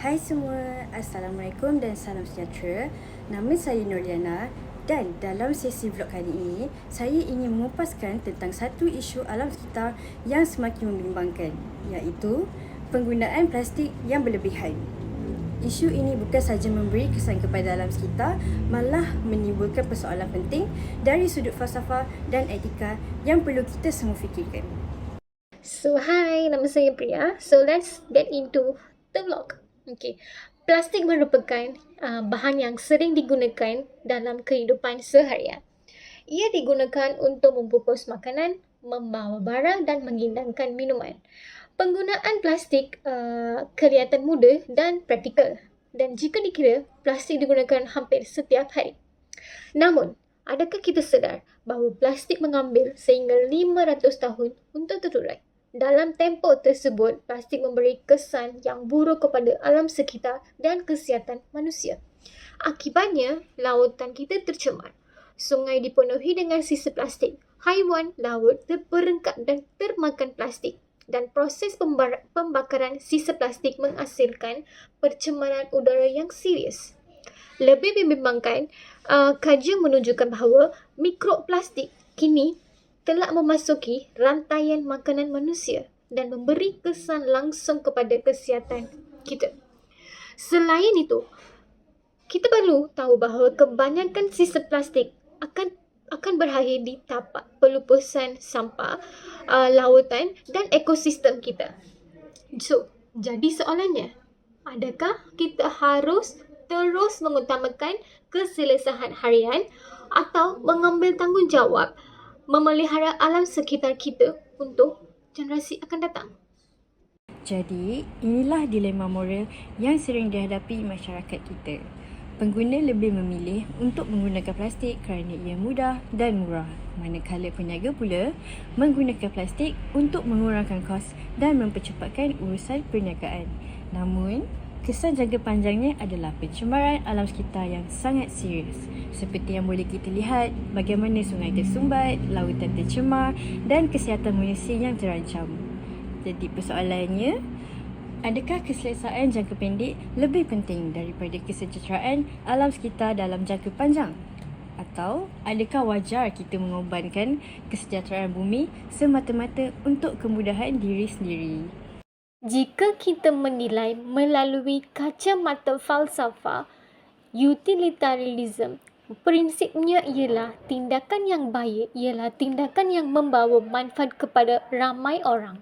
Hai semua, Assalamualaikum dan salam sejahtera. Nama saya Nurliana dan dalam sesi vlog kali ini, saya ingin memupaskan tentang satu isu alam sekitar yang semakin membimbangkan, iaitu penggunaan plastik yang berlebihan. Isu ini bukan sahaja memberi kesan kepada alam sekitar, malah menimbulkan persoalan penting dari sudut falsafah dan etika yang perlu kita semua fikirkan. So, hi, nama saya Priya. So, let's get into the vlog. Okay. Plastik merupakan uh, bahan yang sering digunakan dalam kehidupan seharian. Ia digunakan untuk membungkus makanan, membawa barang dan menghidangkan minuman. Penggunaan plastik uh, kelihatan mudah dan praktikal dan jika dikira, plastik digunakan hampir setiap hari. Namun, adakah kita sedar bahawa plastik mengambil sehingga 500 tahun untuk terurai? Dalam tempoh tersebut, plastik memberi kesan yang buruk kepada alam sekitar dan kesihatan manusia. Akibatnya, lautan kita tercemar. Sungai dipenuhi dengan sisa plastik. Haiwan laut terperangkap dan termakan plastik dan proses pembakaran sisa plastik menghasilkan pencemaran udara yang serius. Lebih membimbangkan, uh, kajian menunjukkan bahawa mikroplastik kini telah memasuki rantaian makanan manusia dan memberi kesan langsung kepada kesihatan kita. Selain itu, kita perlu tahu bahawa kebanyakan sisa plastik akan akan berakhir di tapak pelupusan sampah uh, lautan dan ekosistem kita. So, jadi soalannya, adakah kita harus terus mengutamakan keselesaan harian atau mengambil tanggungjawab memelihara alam sekitar kita untuk generasi akan datang? Jadi, inilah dilema moral yang sering dihadapi masyarakat kita. Pengguna lebih memilih untuk menggunakan plastik kerana ia mudah dan murah. Manakala peniaga pula menggunakan plastik untuk mengurangkan kos dan mempercepatkan urusan perniagaan. Namun, kesan jangka panjangnya adalah pencemaran alam sekitar yang sangat serius. Seperti yang boleh kita lihat bagaimana sungai tersumbat, lautan tercemar dan kesihatan manusia yang terancam. Jadi persoalannya, Adakah keselesaan jangka pendek lebih penting daripada kesejahteraan alam sekitar dalam jangka panjang? Atau adakah wajar kita mengorbankan kesejahteraan bumi semata-mata untuk kemudahan diri sendiri? Jika kita menilai melalui kacamata falsafah, utilitarianism prinsipnya ialah tindakan yang baik ialah tindakan yang membawa manfaat kepada ramai orang.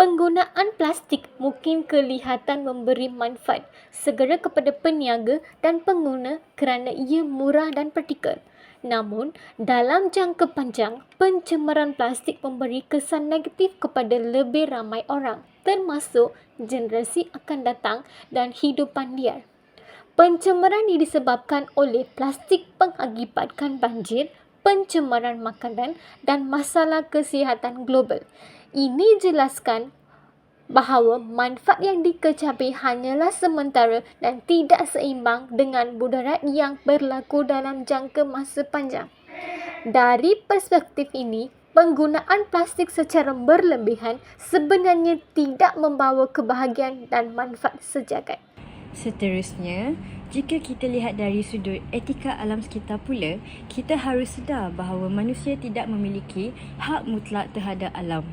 Penggunaan plastik mungkin kelihatan memberi manfaat segera kepada peniaga dan pengguna kerana ia murah dan praktikal. Namun, dalam jangka panjang, pencemaran plastik memberi kesan negatif kepada lebih ramai orang, termasuk generasi akan datang dan hidupan liar. Pencemaran ini disebabkan oleh plastik mengakibatkan banjir, pencemaran makanan dan masalah kesihatan global. Ini jelaskan bahawa manfaat yang dikecapi hanyalah sementara dan tidak seimbang dengan mudarat yang berlaku dalam jangka masa panjang. Dari perspektif ini, penggunaan plastik secara berlebihan sebenarnya tidak membawa kebahagiaan dan manfaat sejagat. Seterusnya, jika kita lihat dari sudut etika alam sekitar pula, kita harus sedar bahawa manusia tidak memiliki hak mutlak terhadap alam.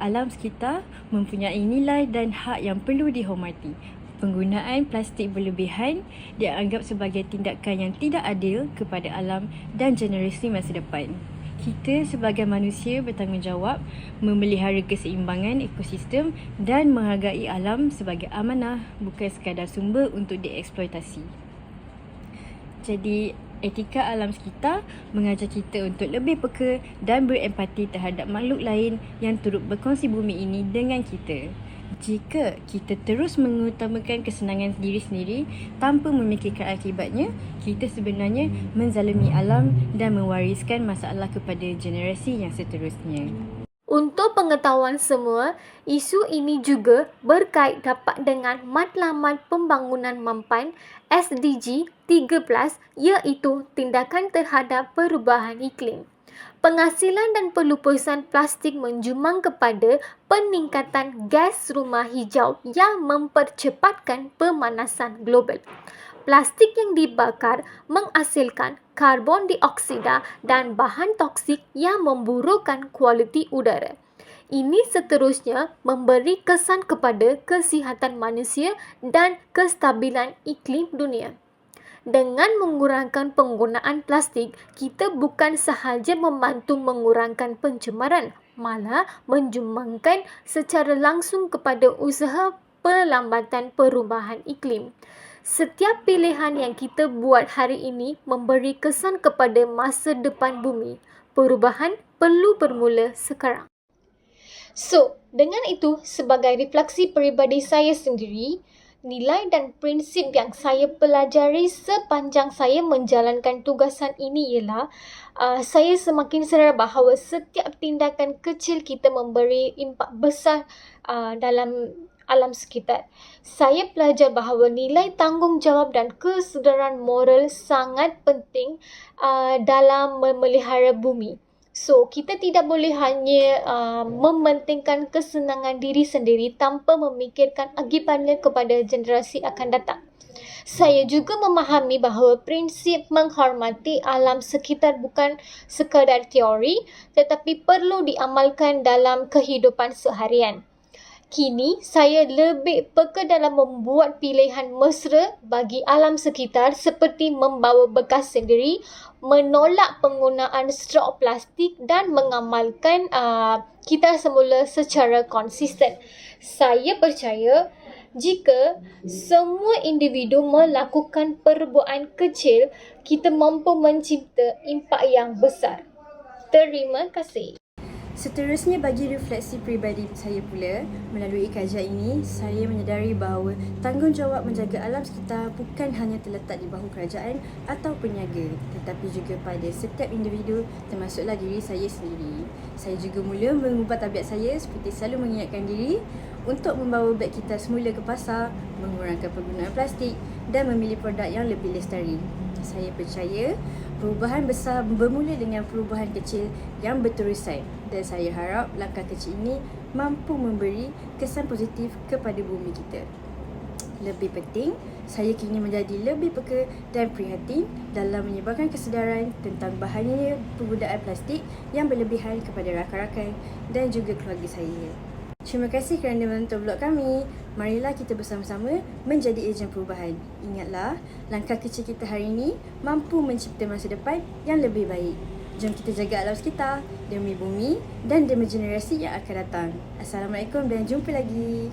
Alam sekitar mempunyai nilai dan hak yang perlu dihormati. Penggunaan plastik berlebihan dianggap sebagai tindakan yang tidak adil kepada alam dan generasi masa depan. Kita sebagai manusia bertanggungjawab memelihara keseimbangan ekosistem dan menghargai alam sebagai amanah bukan sekadar sumber untuk dieksploitasi. Jadi, etika alam sekitar mengajar kita untuk lebih peka dan berempati terhadap makhluk lain yang turut berkongsi bumi ini dengan kita. Jika kita terus mengutamakan kesenangan diri sendiri tanpa memikirkan akibatnya, kita sebenarnya menzalimi alam dan mewariskan masalah kepada generasi yang seterusnya. Untuk pengetahuan semua, isu ini juga berkait dapat dengan matlamat pembangunan mampan SDG 13 iaitu tindakan terhadap perubahan iklim. Pengasilan dan pelupusan plastik menjumang kepada peningkatan gas rumah hijau yang mempercepatkan pemanasan global. Plastik yang dibakar menghasilkan karbon dioksida dan bahan toksik yang memburukkan kualiti udara. Ini seterusnya memberi kesan kepada kesihatan manusia dan kestabilan iklim dunia. Dengan mengurangkan penggunaan plastik, kita bukan sahaja membantu mengurangkan pencemaran, malah menjumbangkan secara langsung kepada usaha pelambatan perubahan iklim. Setiap pilihan yang kita buat hari ini memberi kesan kepada masa depan bumi. Perubahan perlu bermula sekarang. So, dengan itu sebagai refleksi peribadi saya sendiri, nilai dan prinsip yang saya pelajari sepanjang saya menjalankan tugasan ini ialah uh, saya semakin sedar bahawa setiap tindakan kecil kita memberi impak besar uh, dalam alam sekitar. Saya belajar bahawa nilai tanggungjawab dan kesedaran moral sangat penting uh, dalam memelihara bumi. So, kita tidak boleh hanya uh, mementingkan kesenangan diri sendiri tanpa memikirkan akibatnya kepada generasi akan datang. Saya juga memahami bahawa prinsip menghormati alam sekitar bukan sekadar teori tetapi perlu diamalkan dalam kehidupan seharian. Kini, saya lebih peka dalam membuat pilihan mesra bagi alam sekitar seperti membawa bekas sendiri, menolak penggunaan straw plastik dan mengamalkan uh, kita semula secara konsisten. Saya percaya jika semua individu melakukan perbuatan kecil, kita mampu mencipta impak yang besar. Terima kasih. Seterusnya bagi refleksi peribadi saya pula, melalui kajian ini, saya menyedari bahawa tanggungjawab menjaga alam sekitar bukan hanya terletak di bahu kerajaan atau peniaga, tetapi juga pada setiap individu termasuklah diri saya sendiri. Saya juga mula mengubah tabiat saya seperti selalu mengingatkan diri untuk membawa beg kita semula ke pasar, mengurangkan penggunaan plastik dan memilih produk yang lebih lestari. Saya percaya perubahan besar bermula dengan perubahan kecil yang berterusan dan saya harap langkah kecil ini mampu memberi kesan positif kepada bumi kita. Lebih penting, saya kini menjadi lebih peka dan prihatin dalam menyebarkan kesedaran tentang bahayanya penggunaan plastik yang berlebihan kepada rakan-rakan dan juga keluarga saya. Terima kasih kerana menonton vlog kami. Marilah kita bersama-sama menjadi ejen perubahan. Ingatlah, langkah kecil kita hari ini mampu mencipta masa depan yang lebih baik. Jom kita jaga alam sekitar demi bumi dan demi generasi yang akan datang. Assalamualaikum dan jumpa lagi.